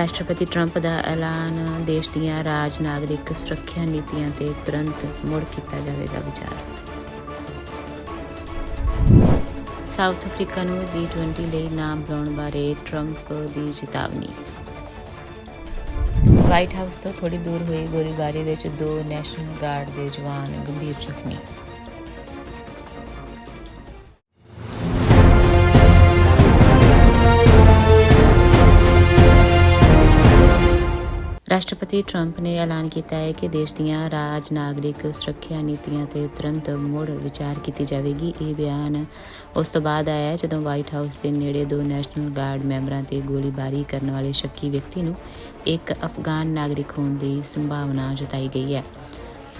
ਰਾਸ਼ਟਰਪਤੀ ਟਰੰਪ ਦਾ ਐਲਾਨ, ਦੇਸ਼ ਦੀਆਂ ਰਾਜ ਨਾਗਰਿਕ ਸੁਰੱਖਿਆ ਨੀਤੀਆਂ ਤੇ ਤੁਰੰਤ ਮੁੜ ਕੀਤਾ ਜਾਵੇਗਾ ਵਿਚਾਰ। ਸਾਊਥ ਅਫਰੀਕਾ ਨੂੰ G20 ਲਈ ਨਾਮ ਬਣਾਉਣ ਬਾਰੇ ਟਰੰਪ ਦੀ ਚੇਤਾਵਨੀ। ਵਾਈਟ ਹਾਊਸ ਤੋਂ ਥੋੜੀ ਦੂਰ ਹੋਈ ਗੋਲੀਬਾਰੀ ਵਿੱਚ ਦੋ ਨੈਸ਼ਨਲ ਗਾਰਡ ਦੇ ਜਵਾਨ ਗੰਭੀਰ ਜ਼ਖਮੀ। ਰਾਸ਼ਟਰਪਤੀ ਟਰੰਪ ਨੇ ਐਲਾਨ ਕੀਤਾ ਹੈ ਕਿ ਦੇਸ਼ ਦੀਆਂ ਰਾਜ ਨਾਗਰਿਕ ਸੁਰੱਖਿਆ ਨੀਤੀਆਂ ਤੇ ਤੁਰੰਤ ਮੁੜ ਵਿਚਾਰ ਕੀਤੀ ਜਾਵੇਗੀ। ਇਹ ਬਿਆਨ ਉਸ ਤੋਂ ਬਾਅਦ ਆਇਆ ਹੈ ਜਦੋਂ ਵਾਈਟ ਹਾਊਸ ਦੇ ਨੇੜੇ ਦੋ ਨੈਸ਼ਨਲ ਗਾਰਡ ਮੈਂਬਰਾਂ ਤੇ ਗੋਲੀਬਾਰੀ ਕਰਨ ਵਾਲੇ ਸ਼ੱਕੀ ਵਿਅਕਤੀ ਨੂੰ ਇੱਕ ਅਫਗਾਨ ਨਾਗਰਿਕ ਹੋਣ ਦੀ ਸੰਭਾਵਨਾ ਜਤਾਈ ਗਈ ਹੈ।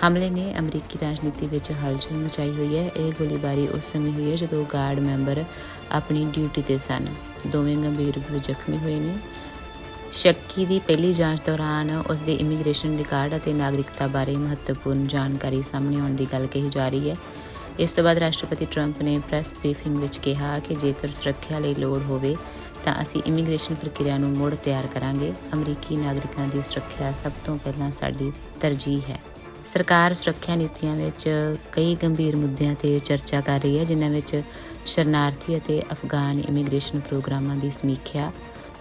ਹਮਲੇ ਨੇ ਅਮਰੀਕੀ ਰਾਜਨੀਤੀ ਵਿੱਚ ਹਲਚਲ ਮਚਾਈ ਹੋਈ ਹੈ। ਇਹ ਗੋਲੀਬਾਰੀ ਉਸ ਸਮੇਂ ਹੋਈ ਹੈ ਜਦੋਂ ਗਾਰਡ ਮੈਂਬਰ ਆਪਣੀ ਡਿਊਟੀ ਤੇ ਸਨ। ਦੋਵੇਂ ਗੰਭੀਰ ਜ਼ਖਮੀ ਹੋਏ ਨੇ। ਸ਼ੱਕੀ ਦੀ ਪਹਿਲੀ ਜਾਂਚ ਦੌਰਾਨ ਉਸ ਦੇ ਇਮੀਗ੍ਰੇਸ਼ਨ ਰਿਕਾਰਡ ਅਤੇ ਨਾਗਰਿਕਤਾ ਬਾਰੇ ਮਹੱਤਵਪੂਰਨ ਜਾਣਕਾਰੀ ਸਾਹਮਣੇ ਆਉਣ ਦੀ ਗੱਲ ਕਹੀ ਜਾ ਰਹੀ ਹੈ। ਇਸ ਤੋਂ ਬਾਅਦ ਰਾਸ਼ਟਰਪਤੀ ਟਰੰਪ ਨੇ ਪ੍ਰੈਸ ਬਰੀਫਿੰਗ ਵਿੱਚ ਕਿਹਾ ਕਿ ਜੇਕਰ ਸੁਰੱਖਿਆ ਲਈ ਲੋੜ ਹੋਵੇ ਤਾਂ ਅਸੀਂ ਇਮੀਗ੍ਰੇਸ਼ਨ ਪ੍ਰਕਿਰਿਆ ਨੂੰ ਮੁੜ ਤਿਆਰ ਕਰਾਂਗੇ। ਅਮਰੀਕੀ ਨਾਗਰਿਕਾਂ ਦੀ ਸੁਰੱਖਿਆ ਸਭ ਤੋਂ ਪਹਿਲਾਂ ਸਾਡੀ ਤਰਜੀਹ ਹੈ। ਸਰਕਾਰ ਸੁਰੱਖਿਆ ਨੀਤੀਆਂ ਵਿੱਚ ਕਈ ਗੰਭੀਰ ਮੁੱਦਿਆਂ ਤੇ ਚਰਚਾ ਕਰ ਰਹੀ ਹੈ, ਜਿਨ੍ਹਾਂ ਵਿੱਚ ਸ਼ਰਨਾਰਥੀ ਅਤੇ ਅਫਗਾਨ ਇਮੀਗ੍ਰੇਸ਼ਨ ਪ੍ਰੋਗਰਾਮਾਂ ਦੀ ਸਮੀਖਿਆ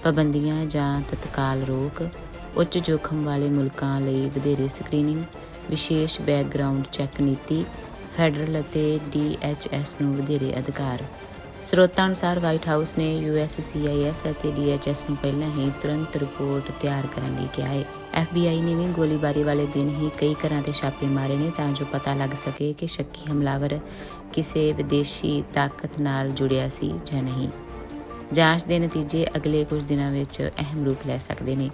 ਪਾਬੰਦੀਆਂ ਜਾਂ ਤਤਕਾਲ ਰੋਕ, ਉੱਚ ਜੋਖਮ ਵਾਲੇ ਮੁਲਕਾਂ ਲਈ ਵਧੇਰੇ ਸਕਰੀਨਿੰਗ, ਵਿਸ਼ੇਸ਼ ਬੈਕਗ੍ਰਾਉਂਡ ਚੈੱਕ ਨੀਤੀ, ਫੈਡਰਲ ਅਤੇ ਡੀਐਚਐਸ ਨੂੰ ਵਧੇਰੇ ਅਧਿਕਾਰ। ਸਰੋਤਾਂ ਅਨੁਸਾਰ ਵਾਈਟ ਹਾਊਸ ਨੇ ਯੂਐਸਸੀਆਈਐਸ ਅਤੇ ਡੀਐਚਐਸ ਨੂੰ ਪਹਿਲਾਂ ਹੀ ਤੁਰੰਤ ਰਿਪੋਰਟ ਤਿਆਰ ਕਰਨ ਲਈ ਕਿਹਾ ਹੈ। ਐਫਬੀਆਈ ਨੇ ਵੀ ਗੋਲੀਬਾਰੀ ਵਾਲੇ ਦਿਨ ਹੀ ਕਈ ਘਰਾਂ ਤੇ ਛਾਪੇ ਮਾਰੇ ਨੇ ਤਾਂ ਜੋ ਪਤਾ ਲੱਗ ਸਕੇ ਕਿ ਸ਼ੱਕੀ ਹਮਲਾਵਰ ਕਿਸੇ ਵਿਦੇਸ਼ੀ ਤਾਕਤ ਨਾਲ ਜੁੜਿਆ ਸੀ ਜਾਂ ਨਹੀਂ। ਜਾਂਚ ਦੇ ਨਤੀਜੇ ਅਗਲੇ ਕੁਝ ਦਿਨਾਂ ਵਿੱਚ ਅਹਿਮ ਰੂਪ ਲੈ ਸਕਦੇ ਨੇ।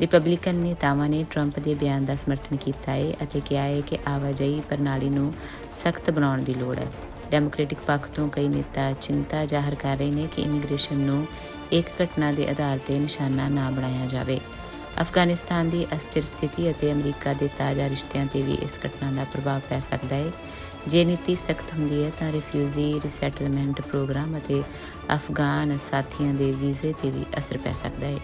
ਰਿਪਬਲਿਕਨ ਨੇਤਾਵਾਂ ਨੇ ਟਰੰਪ ਦੇ ਬਿਆਨ ਦਾ ਸਮਰਥਨ ਕੀਤਾ ਹੈ ਅਤੇ ਕਿਹਾ ਹੈ ਕਿ ਆਵਾਜਾਈ ਪ੍ਰਣਾਲੀ ਨੂੰ ਸਖਤ ਬਣਾਉਣ ਦੀ ਲੋੜ ਹੈ। ਡੈਮੋਕ੍ਰੈਟਿਕ ਪੱਖ ਤੋਂ ਕਈ ਨੇਤਾ ਚਿੰਤਾ ਜ਼ਾਹਰ ਕਰ ਰਹੇ ਨੇ ਕਿ ਇਮੀਗ੍ਰੇਸ਼ਨ ਨੂੰ ਇੱਕ ਘਟਨਾ ਦੇ ਆਧਾਰ ਤੇ ਨਿਸ਼ਾਨਾ ਨਾ ਬਣਾਇਆ ਜਾਵੇ। ਅਫਗਾਨਿਸਤਾਨ ਦੀ ਅਸਥਿਰ ਸਥਿਤੀ ਅਤੇ ਅਮਰੀਕਾ ਦੇ ਤਾਜ਼ਾ ਰਿਸ਼ਤਿਆਂ ਤੇ ਵੀ ਇਸ ਘਟਨਾ ਦਾ ਪ੍ਰਭਾਵ ਪੈ ਸਕਦਾ ਹੈ ਜੇ ਨੀਤੀ ਸਖਤ ਹੁੰਦੀ ਹੈ ਤਾਂ ਰਿਫਿਊਜੀ ਰੀਸੈਟਲਮੈਂਟ ਪ੍ਰੋਗਰਾਮ ਅਤੇ ਅਫਗਾਨ ਸਾਥੀਆਂ ਦੇ ਵੀਜ਼ੇ ਤੇ ਵੀ ਅਸਰ ਪੈ ਸਕਦਾ ਹੈ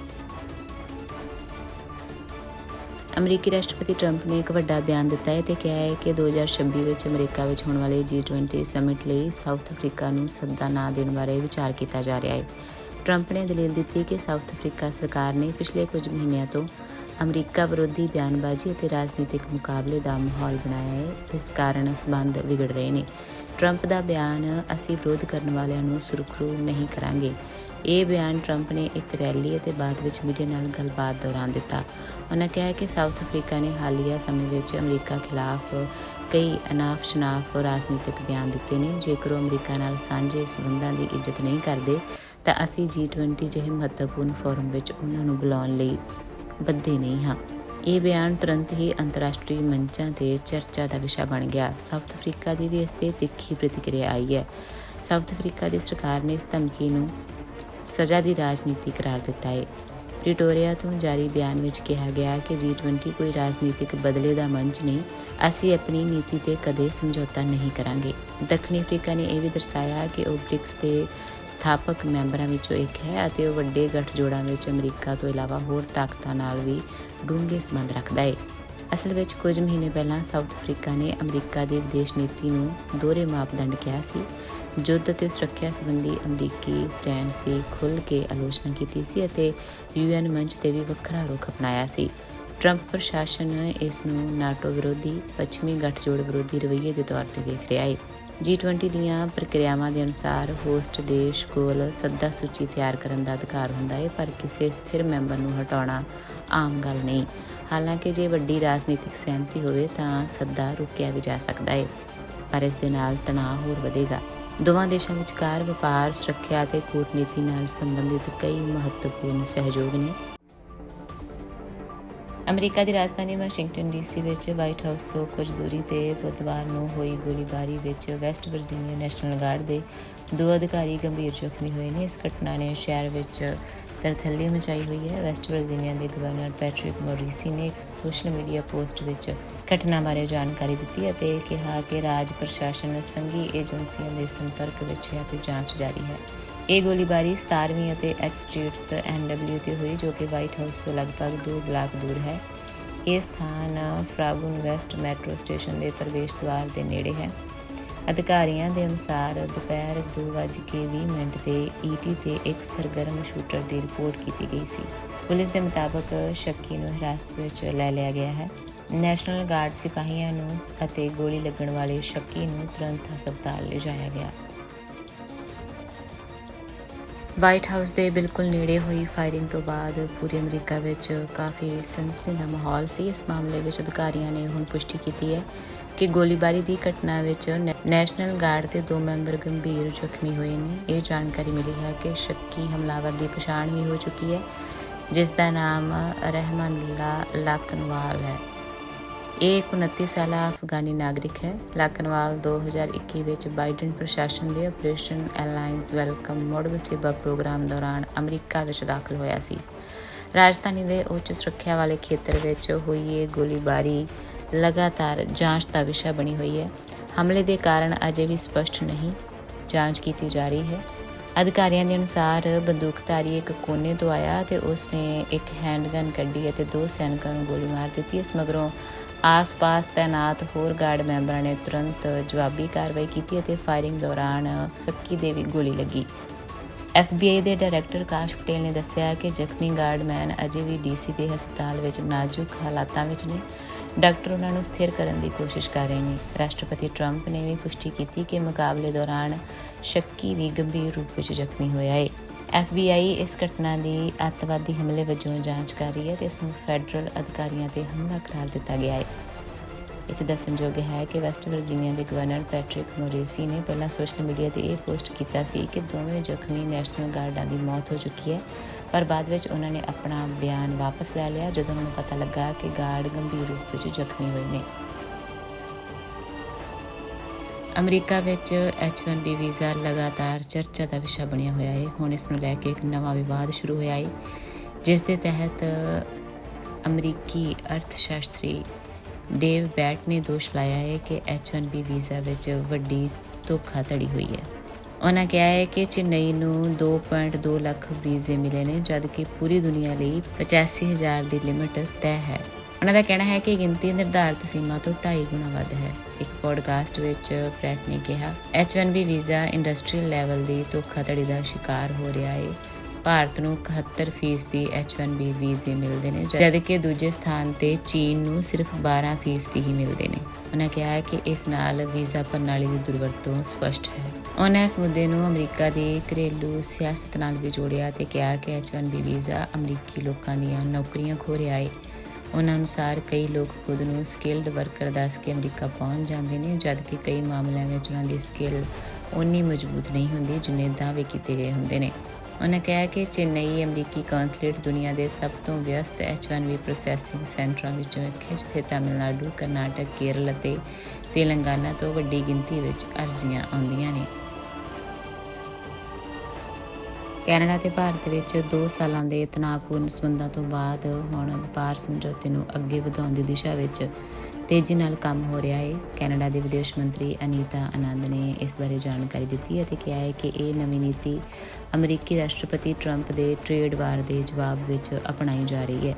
ਅਮਰੀਕੀ ਰਾਸ਼ਟਰਪਤੀ ਟਰੰਪ ਨੇ ਇੱਕ ਵੱਡਾ ਬਿਆਨ ਦਿੱਤਾ ਹੈ ਤੇ ਕਿਹਾ ਹੈ ਕਿ 2026 ਵਿੱਚ ਅਮਰੀਕਾ ਵਿੱਚ ਹੋਣ ਵਾਲੇ G20 ਸਮਿਟ ਲਈ ਸਾਊਥ ਅਫਰੀਕਾ ਨੂੰ ਸੱਦਾ ਨਾ ਦੇਣ ਬਾਰੇ ਵਿਚਾਰ ਕੀਤਾ ਜਾ ਰਿਹਾ ਹੈ। ਟਰੰਪ ਨੇ ਦਲੀਲ ਦਿੱਤੀ ਕਿ ਸਾਊਥ ਅਫਰੀਕਾ ਸਰਕਾਰ ਨੇ ਪਿਛਲੇ ਕੁਝ ਮਹੀਨਿਆਂ ਤੋਂ ਅਮਰੀਕਾ ਵਿਰੋਧੀ ਬਿਆਨਬਾਜ਼ੀ ਅਤੇ ਰਾਜਨੀਤਿਕ ਮੁਕਾਬਲੇ ਦਾ ਮਾਹੌਲ ਬਣਾਇਆ ਹੈ। ਇਸ ਕਾਰਨ ਸਬੰਧ ਵਿਗੜ ਰਹੇ ਨੇ। ਟਰੰਪ ਦਾ ਬਿਆਨ ਅਸੀਂ ਵਿਰੋਧ ਕਰਨ ਵਾਲਿਆਂ ਨੂੰ ਸੁਰਖਰੂ ਨਹੀਂ ਕਰਾਂਗੇ। ਇਹ ਬਿਆਨ ਟਰੰਪ ਨੇ ਇੱਕ ਰੈਲੀ ਅਤੇ ਬਾਅਦ ਵਿੱਚ ਮੀਡੀਆ ਨਾਲ ਗੱਲਬਾਤ ਦੌਰਾਨ ਦਿੱਤਾ। ਉਹਨਾਂ ਕਿਹਾ ਕਿ ਸਾਊਥ ਅਫਰੀਕਾ ਨੇ ਹਾਲੀਆ ਸਮੇਂ ਵਿੱਚ ਅਮਰੀਕਾ ਖਿਲਾਫ ਕਈ ਅਨਾਫ ਸ਼ਨਾਫ ਰਾਜਨੀਤਿਕ ਬਿਆਨ ਦਿੱਤੇ ਨੇ। ਜੇਕਰ ਉਹ ਅਮਰੀਕਾ ਨਾਲ ਸਾਂਝੇ ਸਬੰਧਾਂ ਦੀ ਇੱਜ਼ਤ ਨਹੀਂ ਕਰਦੇ ਤਾਂ ਅਸੀਂ G20 ਜਿਹੇ ਮਹੱਤਵਪੂਰਨ ਫੋਰਮ ਵਿੱਚ ਉਹਨਾਂ ਨੂੰ ਬੁਲਾਉਣ ਲਈ ਬੱਧੇ ਨਹੀਂ ਹਾਂ। ਇਹ ਬਿਆਨ ਤੁਰੰਤ ਹੀ ਅੰਤਰਰਾਸ਼ਟਰੀ ਮੰਚਾਂ ਤੇ ਚਰਚਾ ਦਾ ਵਿਸ਼ਾ ਬਣ ਗਿਆ। ਸਾਊਥ ਅਫਰੀਕਾ ਦੀ ਵੀ ਇਸ ਤੇ ਤਿੱਖੀ ਪ੍ਰਤੀਕਿਰਿਆ ਆਈ ਹੈ। ਸਾਊਥ ਅਫਰੀਕਾ ਦੀ ਸਰਕਾਰ ਨੇ ਇਸ ਧਮਕੀ ਨੂੰ ਸਜ਼ਾ ਦੀ ਰਾਜਨੀਤੀ ਕਰਾਰ ਦਿੱਤਾ ਹੈ ਪ੍ਰੀਟੋਰੀਆ ਤੋਂ ਜਾਰੀ ਬਿਆਨ ਵਿੱਚ ਕਿਹਾ ਗਿਆ ਕਿ G20 ਕੋਈ ਰਾਜਨੀਤਿਕ ਬਦਲੇ ਦਾ ਮੰਚ ਨਹੀਂ, ਅਸੀਂ ਆਪਣੀ ਨੀਤੀ ਤੇ ਕਦੇ ਸਮਝੌਤਾ ਨਹੀਂ ਕਰਾਂਗੇ। ਦੱਖਣੀ ਅਫਰੀਕਾ ਨੇ ਇਹ ਵੀ ਦਰਸਾਇਆ ਕਿ ਉਹ ਬ੍ਰਿਕਸ ਦੇ ਸਥਾਪਕ ਮੈਂਬਰਾਂ ਵਿੱਚੋਂ ਇੱਕ ਹੈ ਅਤੇ ਉਹ ਵੱਡੇ ਗੱਠਜੋੜਾਂ ਵਿੱਚ ਅਮਰੀਕਾ ਤੋਂ ਇਲਾਵਾ ਹੋਰ ਤਾਕਤਾਂ ਨਾਲ ਵੀ ਡੂੰਘੇ ਸੰਬੰਧ ਰੱਖਦਾ ਹੈ। ਅਸਲ ਵਿੱਚ ਕੁਝ ਮਹੀਨੇ ਪਹਿਲਾਂ ਸਾਊਥ ਅਫਰੀਕਾ ਨੇ ਅਮਰੀਕਾ ਦੀ ਵਿਦੇਸ਼ ਨੀਤੀ ਨੂੰ ਦੋਹਰੇ ਮਾਪਦੰਡ ਕਿਹਾ ਸੀ। ਯੁੱਧ ਅਤੇ ਸੁਰੱਖਿਆ ਸੰਬੰਧੀ ਅਮਰੀਕੀ ਸਟੈਂਡਸ ਦੀ ਖੁੱਲ੍ਹ ਕੇ ਆਲੋਚਨਾ ਕੀਤੀ ਸੀ ਅਤੇ ਯੂਐਨ ਮੰਚ ਤੇ ਵੀ ਵੱਖਰਾ ਰੁਖ ਅਪਣਾਇਆ ਸੀ। ਟਰੰਪ ਪ੍ਰਸ਼ਾਸਨ ਇਸ ਨੂੰ ਨਾਟੋ ਵਿਰੋਧੀ, ਪੱਛਮੀ ਗੱਠਜੋੜ ਵਿਰੋਧੀ ਰਵੱਈਏ ਦੇ ਤੌਰ ਤੇ ਵੇਖ ਰਿਹਾ ਹੈ G20 ਦੀਆਂ ਪ੍ਰਕਿਰਿਆਵਾਂ ਦੇ ਅਨੁਸਾਰ ਹੋਸਟ ਦੇਸ਼ ਕੋਲ ਸੱਦਾ ਸੂਚੀ ਤਿਆਰ ਕਰਨ ਦਾ ਅਧਿਕਾਰ ਹੁੰਦਾ ਹੈ ਪਰ ਕਿਸੇ ਸਥਿਰ ਮੈਂਬਰ ਨੂੰ ਹਟਾਉਣਾ ਆਮ ਗੱਲ ਨਹੀਂ। ਹਾਲਾਂਕਿ ਜੇ ਵੱਡੀ ਰਾਜਨੀਤਿਕ ਸਹਿਮਤੀ ਹੋਵੇ ਤਾਂ ਸੱਦਾ ਰੁਕਿਆ ਵੀ ਜਾ ਸਕਦਾ ਹੈ ਪਰ ਇਸ ਦੇ ਨਾਲ ਤਣਾਅ ਹੋਰ ਵਧੇਗਾ। ਦੋਵਾਂ ਦੇਸ਼ਾਂ ਵਿਚਕਾਰ ਵਪਾਰ, ਸੁਰੱਖਿਆ ਅਤੇ ਕੂਟਨੀਤੀ ਨਾਲ ਸੰਬੰਧਿਤ ਕਈ ਮਹੱਤਵਪੂਰਨ ਸਹਿਯੋਗ ਨੇ। ਅਮਰੀਕਾ ਦੀ ਰਾਜਧਾਨੀ ਵਾਸ਼ਿੰਗਟਨ ਡੀਸੀ ਵਿੱਚ ਵਾਈਟ ਹਾਊਸ ਤੋਂ ਕੁਝ ਦੂਰੀ ਤੇ ਬੁੱਧਵਾਰ ਨੂੰ ਹੋਈ ਗੋਲੀਬਾਰੀ ਵਿੱਚ ਵੈਸਟ ਵਰਜੀਨੀਆ ਨੈਸ਼ਨਲ ਗਾਰਡ ਦੇ ਦੋ ਅਧਿਕਾਰੀ ਗੰਭੀਰ ਜ਼ਖਮੀ ਹੋਏ ਨੇ। ਇਸ ਘਟਨਾ ਨੇ ਸ਼ਹਿਰ ਵਿੱਚ ਤਰਥੱਲੀ ਮਚਾਈ ਹੋਈ ਹੈ। ਵੈਸਟ ਵਰਜੀਨੀਆ ਦੇ ਗਵਰਨਰ ਪੈਟਰਿਕ ਮੋਰੀਸੀ ਨੇ ਇੱਕ ਸੋਸ਼ਲ ਮੀਡੀਆ ਪੋਸਟ ਵਿੱਚ ਘਟਨਾ ਬਾਰੇ ਜਾਣਕਾਰੀ ਦਿੱਤੀ ਅਤੇ ਕਿਹਾ ਕਿ ਰਾਜ ਪ੍ਰਸ਼ਾਸਨ ਸੰਘੀ ਏਜੰਸੀਆਂ ਦੇ ਸੰਪਰਕ ਵਿੱਚ ਹੈ ਤੇ ਜਾਂਚ ਜਾਰੀ ਹੈ। ਇਹ ਗੋਲੀਬਾਰੀ 17ਵੀਂ ਅਤੇ ਐਚ ਸਟਰੀਟਸ ਐਨਡਬਲਯੂ ਤੇ ਹੋਈ ਜੋ ਕਿ ਵਾਈਟ ਹਾਊਸ ਤੋਂ ਲਗਭਗ 2 ਬਲਾਕ ਦੂਰ ਹੈ। ਇਹ ਸਥਾਨ ਫਰਾਗੁਨ ਵੈਸਟ ਮੈਟਰੋ ਸਟੇਸ਼ਨ ਦੇ ਪ੍ਰਵੇਸ਼ ਦੁਆਰ ਦੇ ਨੇੜੇ ਹੈ। ਅਧਿਕਾਰੀਆਂ ਦੇ ਅਨੁਸਾਰ ਦੁਪਹਿਰ 2:20 ਮਿੰਟ ਤੇ ਈਟੀ ਤੇ ਇੱਕ ਸਰਗਰਮ ਸ਼ੂਟਰ ਦੀ ਰਿਪੋਰਟ ਕੀਤੀ ਗਈ ਸੀ। ਪੁਲਿਸ ਦੇ ਮੁਤਾਬਕ ਸ਼ੱਕੀ ਨੂੰ ਹਿਰਾਸਤ ਵਿੱਚ ਲੈ ਲਿਆ ਗਿਆ ਹੈ। ਨੈਸ਼ਨਲ ਗਾਰਡ ਸਿਪਾਹੀਆਂ ਨੂੰ ਅਤੇ ਗੋਲੀ ਲੱਗਣ ਵਾਲੇ ਸ਼ੱਕੀ ਨੂੰ ਤੁਰੰਤ ਹਸਪਤਾਲ ਲਿਜਾਇਆ ਗਿਆ। ਵਾਈਟ ਹਾਊਸ ਦੇ ਬਿਲਕੁਲ ਨੇੜੇ ਹੋਈ ਫਾਇਰਿੰਗ ਤੋਂ ਬਾਅਦ ਪੂਰੇ ਅਮਰੀਕਾ ਵਿੱਚ ਕਾਫੀ ਸਨਸਨੀ ਦਾ ਮਾਹੌਲ ਸੀ। ਇਸ ਮਾਮਲੇ ਵਿੱਚ ਅਧਿਕਾਰੀਆਂ ਨੇ ਹੁਣ ਪੁਸ਼ਟੀ ਕੀਤੀ ਹੈ ਕਿ ਗੋਲੀਬਾਰੀ ਦੀ ਘਟਨਾ ਵਿੱਚ ਨੈ- ਨੈਸ਼ਨਲ ਗਾਰਡ ਦੇ ਦੋ ਮੈਂਬਰ ਗੰਭੀਰ ਜ਼ਖਮੀ ਹੋਏ ਨੇ। ਇਹ ਜਾਣਕਾਰੀ ਮਿਲੀ ਹੈ ਕਿ ਸ਼ੱਕੀ ਹਮਲਾਵਰ ਦੀ ਪਛਾਣ ਵੀ ਹੋ ਚੁੱਕੀ ਹੈ, ਜਿਸ ਦਾ ਨਾਮ ਰਹਿਮਾਨੁੱਲਾ ਲਾਕਨਵਾਲ ਹੈ। ਇਹ ਇੱਕ 29 ਸਾਲਾ ਅਫਗਾਨੀ ਨਾਗਰਿਕ ਹੈ। ਲਾਕਨਵਾਲ 2021 ਵਿੱਚ ਬਾਈਡਨ ਪ੍ਰਸ਼ਾਸਨ ਦੇ ਆਪਰੇਸ਼ਨ ਅਲਾਈਅੰਸ ਵੈਲਕਮ ਮੁੜ ਵਸੇਬਾ ਪ੍ਰੋਗਰਾਮ ਦੌਰਾਨ ਅਮਰੀਕਾ ਵਿੱਚ ਦਾਖਲ ਹੋਇਆ ਸੀ। ਰਾਜਧਾਨੀ ਦੇ ਉੱਚ ਸੁਰੱਖਿਆ ਵਾਲੇ ਖੇਤਰ ਵਿੱਚ ਹੋਈ ਇਹ ਗੋਲੀਬਾਰੀ ਲਗਾਤਾਰ ਜਾਂਚ ਦਾ ਵਿਸ਼ਾ ਬਣੀ ਹੋਈ ਹੈ। ਹਮਲੇ ਦੇ ਕਾਰਨ ਅਜੇ ਵੀ ਸਪਸ਼ਟ ਨਹੀਂ। ਜਾਂਚ ਕੀਤੀ ਜਾ ਰਹੀ ਹੈ। ਅਧਿਕਾਰੀਆਂ ਦੇ ਅਨੁਸਾਰ ਬੰਦੂਕਧਾਰੀ ਇੱਕ ਕੋਨੇ ਤੋਂ ਆਇਆ ਤੇ ਉਸਨੇ ਇੱਕ ਹੈਂਡਗਨ ਕੱਢੀ ਅਤੇ ਦੋ ਸੈਨਿਕਾਂ ਨੂੰ ਗੋਲੀ ਮਾਰ ਦਿੱਤੀ। ਇਸ ਮਗਰੋਂ ਆਸ-ਪਾਸ ਤਾਇਨਾਤ ਹੋਰ ਗਾਰਡ ਮੈਂਬਰਾਂ ਨੇ ਤੁਰੰਤ ਜਵਾਬੀ ਕਾਰਵਾਈ ਕੀਤੀ ਅਤੇ ਫਾਇਰਿੰਗ ਦੌਰਾਨ ਸ਼ੱਕੀ ਦੇ ਵੀ ਗੋਲੀ ਲੱਗੀ। FBI ਦੇ ਡਾਇਰੈਕਟਰ ਕਾਸ਼ ਪਟੇਲ ਨੇ ਦੱਸਿਆ ਕਿ ਜ਼ਖਮੀ ਗਾਰਡਮੈਨ ਅਜੇ ਵੀ ਡੀਸੀ ਦੇ ਹਸਪਤਾਲ ਵਿੱਚ ਨਾਜ਼ੁਕ ਹਾਲਾਤਾਂ ਵਿੱਚ ਨੇ। ਡਾਕਟਰ ਉਹਨਾਂ ਨੂੰ ਸਥਿਰ ਕਰਨ ਦੀ ਕੋਸ਼ਿਸ਼ ਕਰ ਰਹੇ ਨੇ। ਰਾਸ਼ਟਰਪਤੀ ਟਰੰਪ ਨੇ ਵੀ ਪੁਸ਼ਟੀ ਕੀਤੀ ਕਿ ਮੁਕਾਬਲੇ ਦੌਰਾਨ ਸ਼ੱਕੀ ਵੀ ਗੰਭੀਰ ਰੂਪ ਵਿੱਚ ਜ਼ਖਮੀ ਹੋਇਆ ਹੈ। FBI ਇਸ ਘਟਨਾ ਦੀ ਅੱਤਵਾਦੀ ਹਮਲੇ ਵਜੋਂ ਜਾਂਚ ਕਰ ਰਹੀ ਹੈ ਤੇ ਇਸ ਨੂੰ ਫੈਡਰਲ ਅਧਿਕਾਰੀਆਂ ਤੇ ਹਮਲਾ ਕਰਾਰ ਦਿੱਤਾ ਗਿਆ ਹੈ। ਇੱਥੇ ਦੱਸਣਯੋਗ ਹੈ ਕਿ ਵੈਸਟ ਵਰਜੀਨੀਆ ਦੇ ਗਵਰਨਰ ਪੈਟ੍ਰਿਕ ਮੋਰੇਸੀ ਨੇ ਪਹਿਲਾਂ ਸੋਸ਼ਲ ਮੀਡੀਆ ਤੇ ਇਹ ਪੋਸਟ ਕੀਤਾ ਸੀ ਕਿ ਦੋਵੇਂ ਜ਼ਖਮੀ ਨੈਸ਼ਨਲ ਗਾਰਡਾਂ ਦੀ ਮੌਤ ਹੋ ਚੁੱਕੀ ਹੈ। ਪਰ ਬਾਅਦ ਵਿੱਚ ਉਹਨਾਂ ਨੇ ਆਪਣਾ ਬਿਆਨ ਵਾਪਸ ਲੈ ਲਿਆ, ਜਦੋਂ ਉਹਨਾਂ ਨੂੰ ਪਤਾ ਲੱਗਾ ਕਿ ਗਾਰਡ ਗੰਭੀਰ ਰੂਪ ਵਿੱਚ ਜ਼ਖਮੀ ਹੋਏ ਨੇ। ਅਮਰੀਕਾ ਵਿੱਚ H1B ਵੀਜ਼ਾ ਲਗਾਤਾਰ ਚਰਚਾ ਦਾ ਵਿਸ਼ਾ ਬਣਿਆ ਹੋਇਆ ਹੈ। ਹੁਣ ਇਸ ਨੂੰ ਲੈ ਕੇ ਇੱਕ ਨਵਾਂ ਵਿਵਾਦ ਸ਼ੁਰੂ ਹੋਇਆ ਹੈ, ਜਿਸ ਦੇ ਤਹਿਤ ਅਮਰੀਕੀ ਅਰਥਸ਼ਾਸਤਰੀ ਡੇਵ ਬੈਟ ਨੇ ਦੋਸ਼ ਲਾਇਆ ਹੈ ਕਿ H1B ਵੀਜ਼ਾ ਵਿੱਚ ਵੱਡੀ ਧੋਖਾਧੜੀ ਹੋਈ ਹੈ। ਉਹਨਾਂ ਕਿਹਾ ਹੈ ਕਿ ਚੇਨਈ ਨੂੰ 2.2 ਲੱਖ ਵੀਜ਼ੇ ਮਿਲੇ ਨੇ, ਜਦਕਿ ਪੂਰੀ ਦੁਨੀਆ ਲਈ 85000 ਦੀ ਲਿਮਟ ਤੈਅ ਹੈ। ਉਹਨਾਂ ਦਾ ਕਹਿਣਾ ਹੈ ਕਿ ਗਿਣਤੀ ਨਿਰਧਾਰਤ ਸੀਮਾ ਤੋਂ 2.5 ਗੁਣਾ ਵੱਧ ਹੈ। ਇੱਕ ਪੋਡਕਾਸਟ ਵਿੱਚ ਪ੍ਰੈਟ ਨੇ ਕਿਹਾ H1B ਵੀਜ਼ਾ ਇੰਡਸਟਰੀਅਲ ਲੈਵਲ ਦੀ ਧੋਖਾਧੜੀ ਦਾ ਸ਼ਿਕਾਰ ਹੋ ਰਿਹਾ ਹੈ ਭਾਰਤ ਨੂੰ 71% ਦੀ H1B ਵੀਜ਼ੇ ਮਿਲਦੇ ਨੇ, ਜਦਕਿ ਦੂਜੇ ਸਥਾਨ ਤੇ ਚੀਨ ਨੂੰ ਸਿਰਫ 12% ਹੀ ਮਿਲਦੇ ਨੇ। ਉਹਨਾਂ ਕਿਹਾ ਹੈ ਕਿ ਇਸ ਨਾਲ ਵੀਜ਼ਾ ਪ੍ਰਣਾਲੀ ਦੀ ਦੁਰਵਰਤੋਂ ਸਪਸ਼ਟ ਹੈ। ਉਹਨਾਂ ਇਸ ਮੁੱਦੇ ਨੂੰ ਅਮਰੀਕਾ ਦੀ ਘਰੇਲੂ ਸਿਆਸਤ ਨਾਲ ਵੀ ਜੋੜਿਆ ਤੇ ਕਿਹਾ ਕਿ H1B ਵੀਜ਼ਾ ਅਮਰੀਕੀ ਲੋਕਾਂ ਦੀਆਂ ਨੌਕਰੀਆਂ ਖੋ ਰਿਹਾ ਹੈ ਉਹਨਾਂ ਅਨੁਸਾਰ ਕਈ ਲੋਕ ਖੁਦ ਨੂੰ ਸਕਿਲਡ ਵਰਕਰ ਦੱਸ ਕੇ ਅਮਰੀਕਾ ਪਹੁੰਚ ਜਾਂਦੇ ਨੇ, ਜਦਕਿ ਕਈ ਮਾਮਲਿਆਂ ਵਿੱਚ ਉਹਨਾਂ ਦੀ ਸਕਿੱਲ ਉਨੀ ਮਜ਼ਬੂਤ ਨਹੀਂ ਹੁੰਦੀ ਜਿੰਨੇ ਦਾਅਵੇ ਕੀਤੇ ਗਏ ਹੁੰਦੇ ਨੇ। ਉਹਨਾਂ ਕਿਹਾ ਕਿ ਚੇਨਈ ਅਮਰੀਕੀ ਕੌਂਸੂਲੇਟ ਦੁਨੀਆ ਦੇ ਸਭ ਤੋਂ ਵਿਅਸਤ H1B ਪ੍ਰੋਸੈਸਿੰਗ ਸੈਂਟਰਾਂ ਵਿੱਚੋਂ ਇੱਕ ਹੈ, ਜਿੱਥੇ ਤਾਮਿਲਨਾਡੂ, ਕਰਨਾਟਕ, ਕੇਰਲ ਅਤੇ ਤੇਲੰਗਾਨਾ ਤੋਂ ਵੱਡੀ ਗਿਣਤੀ ਵਿੱਚ ਅਰਜ਼ੀਆਂ ਆਉਂਦੀਆਂ ਨੇ। ਕੈਨੇਡਾ ਤੇ ਭਾਰਤ ਵਿੱਚ 2 ਸਾਲਾਂ ਦੇ ਤਣਾਅਪੂਰਨ ਸਬੰਧਾਂ ਤੋਂ ਬਾਅਦ ਹੁਣ ਵਪਾਰ ਸਮਝੌਤੇ ਨੂੰ ਅੱਗੇ ਵਧਾਉਣ ਦੀ ਦਿਸ਼ਾ ਵਿੱਚ ਤੇਜ਼ੀ ਨਾਲ ਕੰਮ ਹੋ ਰਿਹਾ ਹੈ। ਕੈਨੇਡਾ ਦੇ ਵਿਦੇਸ਼ ਮੰਤਰੀ ਅਨੀਤਾ ਆਨੰਦ ਨੇ ਇਸ ਬਾਰੇ ਜਾਣਕਾਰੀ ਦਿੱਤੀ ਅਤੇ ਕਿਹਾ ਹੈ ਕਿ ਇਹ ਨਵੀਂ ਨੀਤੀ ਅਮਰੀਕੀ ਰਾਸ਼ਟਰਪਤੀ ਟਰੰਪ ਦੇ ਟ੍ਰੇਡ ਵਾਰ ਦੇ ਜਵਾਬ ਵਿੱਚ ਅਪਣਾਈ ਜਾ ਰਹੀ ਹੈ।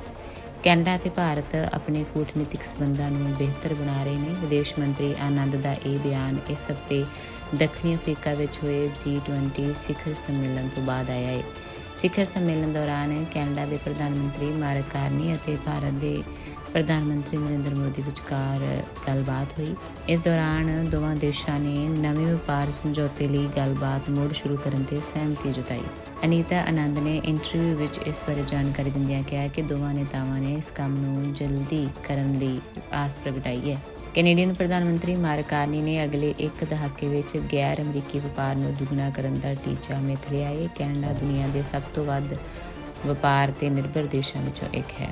ਕੈਨੇਡਾ ਅਤੇ ਭਾਰਤ ਆਪਣੇ ਕੂਟਨੀਤਿਕ ਸਬੰਧਾਂ ਨੂੰ ਬਿਹਤਰ ਬਣਾ ਰਹੇ ਨੇ। ਵਿਦੇਸ਼ ਮੰਤਰੀ ਆਨੰਦ ਦਾ ਇਹ ਬਿਆਨ ਇਸ ਹਫ਼ਤੇ ਦੱਖਣੀ ਅਫਰੀਕਾ ਵਿੱਚ ਹੋਏ G20 ਸਿਖਰ ਸੰਮੇਲਨ ਤੋਂ ਬਾਅਦ ਆਇਆ ਹੈ ਸਿਖਰ ਸੰਮੇਲਨ ਦੌਰਾਨ ਕੈਨੇਡਾ ਦੇ ਪ੍ਰਧਾਨ ਮੰਤਰੀ ਮਾਰਕ ਕਾਰਨੀ ਅਤੇ ਭਾਰਤ ਦੇ ਪ੍ਰਧਾਨ ਮੰਤਰੀ ਨਰਿੰਦਰ ਮੋਦੀ ਵਿਚਕਾਰ ਗੱਲਬਾਤ ਹੋਈ। ਇਸ ਦੌਰਾਨ ਦੋਵਾਂ ਦੇਸ਼ਾਂ ਨੇ ਨਵੇਂ ਵਪਾਰ ਸਮਝੌਤੇ ਲਈ ਗੱਲਬਾਤ ਮੁੜ ਸ਼ੁਰੂ ਕਰਨ ਤੇ ਸਹਿਮਤੀ ਜਤਾਈ। ਅਨੀਤਾ ਆਨੰਦ ਨੇ ਇੰਟਰਵਿਊ ਵਿੱਚ ਇਸ ਬਾਰੇ ਜਾਣਕਾਰੀ ਦਿੰਦਿਆਂ ਕਿਹਾ ਕਿ ਦੋਵਾਂ ਨੇਤਾਵਾਂ ਨੇ ਇਸ ਕੰਮ ਨੂੰ ਜਲਦੀ ਕਰਨ ਦੀ ਆਸ ਪ੍ਰਗਟਾਈ ਹੈ। ਕੈਨੇਡੀਅਨ ਪ੍ਰਧਾਨ ਮੰਤਰੀ ਮਾਰਕ ਨੇ ਅਗਲੇ ਇੱਕ ਦਹਾਕੇ ਵਿੱਚ ਗੈਰ ਅਮਰੀਕੀ ਵਪਾਰ ਨੂੰ ਦੁੱਗਣਾ ਕਰਨ ਦਾ ਟੀਚਾ ਮਿਥ ਲਿਆ। ਹੈ ਕੈਨੇਡਾ ਦੁਨੀਆ ਦੇ ਸਭ ਤੋਂ ਵੱਧ ਵਪਾਰ ਤੇ ਨਿਰਭਰ ਦੇਸ਼ਾਂ ਵਿੱਚੋਂ ਇੱਕ ਹੈ।